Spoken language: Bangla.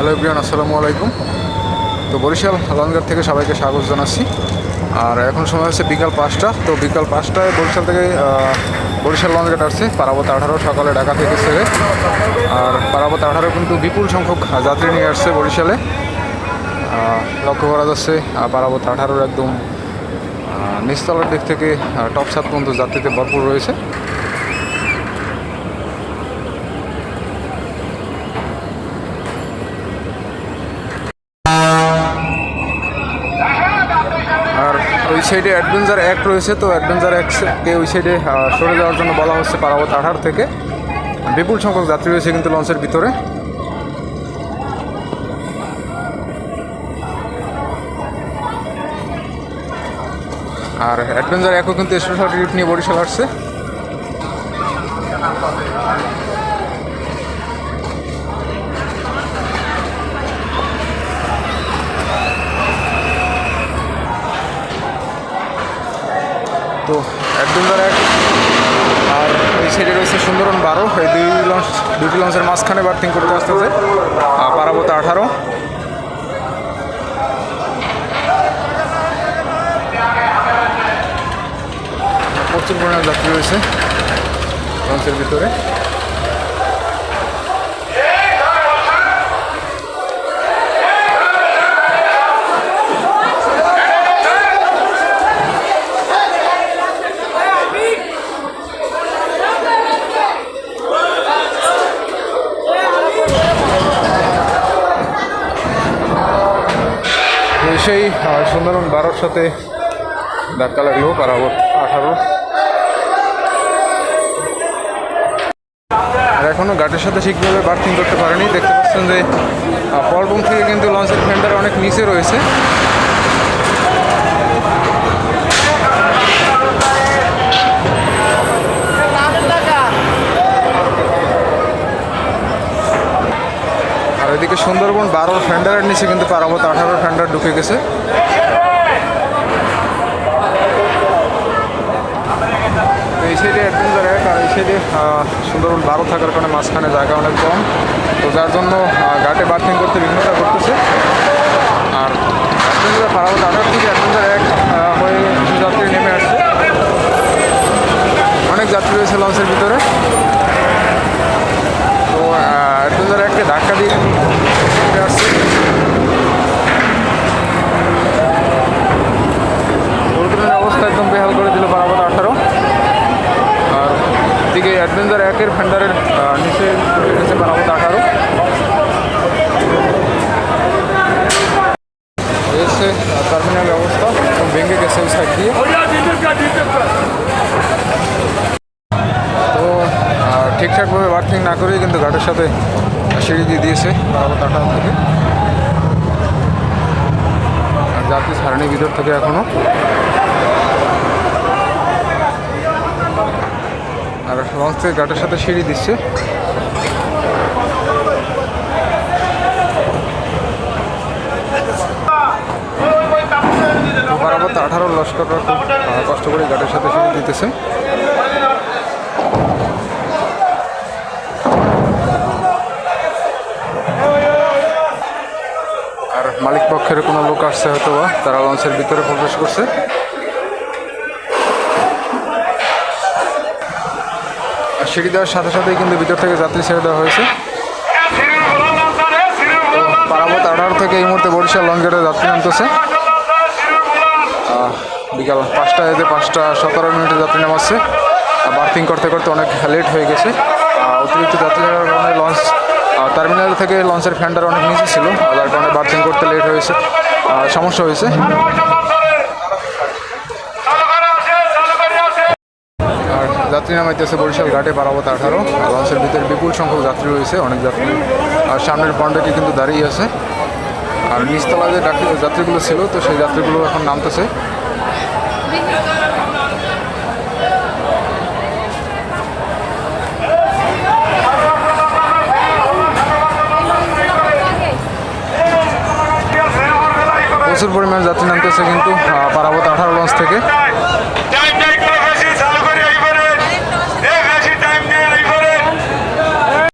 হ্যালো এভরিয়ান আসসালামু আলাইকুম। তো বরিশাল লঞ্চঘাট থেকে সবাইকে স্বাগত জানাচ্ছি। আর এখন সময় হচ্ছে বিকাল পাঁচটা। তো বিকাল পাঁচটায় বরিশাল থেকে বরিশাল লঞ্চঘাট আসছে পারাবত আঠারো সকালে ঢাকা থেকে ছেড়ে। আর পারাবত আঠারো কিন্তু বিপুল সংখ্যক যাত্রী নিয়ে আসছে বরিশালে। লক্ষ্য করা যাচ্ছে পারাবত আঠারোর একদম আহ, নিচতলার দিক থেকে টপ সাত পর্যন্ত যাত্রীতে ভরপুর রয়েছে আর ওই সাইডে অ্যাডভেঞ্চার অ্যাক্ট রয়েছে, তো অ্যাডভেঞ্চার অ্যাক্টকে ওই সাইডে সরে যাওয়ার জন্য বলা হচ্ছে পারাবত আঠার থেকে। বিপুল সংখ্যক যাত্রী রয়েছে কিন্তু লঞ্চের ভিতরে। আর অ্যাডভেঞ্চার অ্যাকও কিন্তু স্পেশাল ট্রিপ নিয়ে বরিশাল আসছে। তো একদম ধর এক আর এই সাইডে রয়েছে সুন্দরবন বারো। এই দুই লঞ্চ দুটি লঞ্চের মাঝখানে বার্থিং করতে আসতেছে। আর পারাবত আঠারো। প্রচুর পরিমাণে যাত্রী রয়েছে লঞ্চের ভিতরে। সেই সুন্দরবন বারোর সাথে ধাক্কা লাগল পারাবত আঠারো। আর এখনও গাড়ির সাথে ঠিকভাবে বার্থিং করতে পারেনি। দেখতে পাচ্ছেন যে আহ, থেকে কিন্তু লঞ্চের ফেন্ডার অনেক নিচে রয়েছে আর এদিকে সুন্দরবন বারোর ফেন্ডারের নিচে কিন্তু পারাবত আঠারোর ফেন্ডার ঢুকে গেছে। এই সাইডে অ্যাডভেঞ্চার এক আর এই সাইডে সুন্দরবন বারো থাকার কারণে মাঝখানে জায়গা অনেক কম। তো যার জন্য ঘাটে বার্থিং করতে বিভিন্নতা করতেছে। আর অ্যাডভেঞ্চার পারাবত আঠারো থেকে অ্যাডভেঞ্চার এক হয়ে যাত্রী নেমে আসছে। অনেক যাত্রী রয়েছে লঞ্চের ভিতরে তো অ্যাডভেঞ্চার এককে ধাক্কা দিয়ে উঠে আসছে দুর্ঘটনার অবস্থা একদম বেহাল করে দিল বারাবত আঠারো আর দিকে অ্যাডভেঞ্চার একের ফেন্ডারের নিচে গেছে বারাবত আঠারো এসে টার্মিনাল অবস্থা ভেঙে গেছে সাইড দিয়ে। তো ঠিকঠাকভাবে বার্থিং না করেই কিন্তু ঘাটের সাথে সিঁড়ি দিয়ে দিয়েছে বারাবত আঠারো থেকে। যাত্রী ছাড়েনি ভিতর থেকে এখনও থেকে ঘাটের সাথে সিঁড়ি দিচ্ছে। বরাবর আঠারো লস্কররা খুব কষ্ট করে ঘাটের সাথে সিঁড়ি দিতেছে। আর মালিক পক্ষের কোনো লোক আসছে হয়তো বা তারা লঞ্চের ভিতরে প্রবেশ করছে। সিঁড়ি দেওয়ার সাথে সাথেই কিন্তু ভিতর থেকে যাত্রী ছেড়ে দেওয়া হয়েছে। পারাবত আঠারো থেকে এই মুহূর্তে বরিশাল লঞ্চঘাটে যাত্রী নামতেছে। বিকাল পাঁচটা এতে পাঁচটা, সতেরো মিনিটে যাত্রী নামাচ্ছে। বার্থিং করতে করতে অনেক লেট হয়ে গেছে। অতিরিক্ত যাত্রী যাওয়ার কারণে লঞ্চ টার্মিনাল থেকে লঞ্চের ফ্যান্ডার অনেক নিচে ছিল যার কারণে বার্থিং করতে লেট হয়েছে। সমস্যা হয়েছে আর যাত্রী নামাইতেছে বরিশাল ঘাটে পারাবত আঠারো লঞ্চের ভিতরে বিপুল সংখ্যক যাত্রী রয়েছে, অনেক যাত্রী। আর সামনের পন্ডাটি কিন্তু দাঁড়িয়ে আছে। আর নিচতলায় যে যাত্রীগুলো ছিল, তো সেই যাত্রীগুলো এখন নামতেছে। প্রচুর পরিমাণে যাত্রী নামতেছে কিন্তু পারাবত আঠারো লঞ্চ থেকে।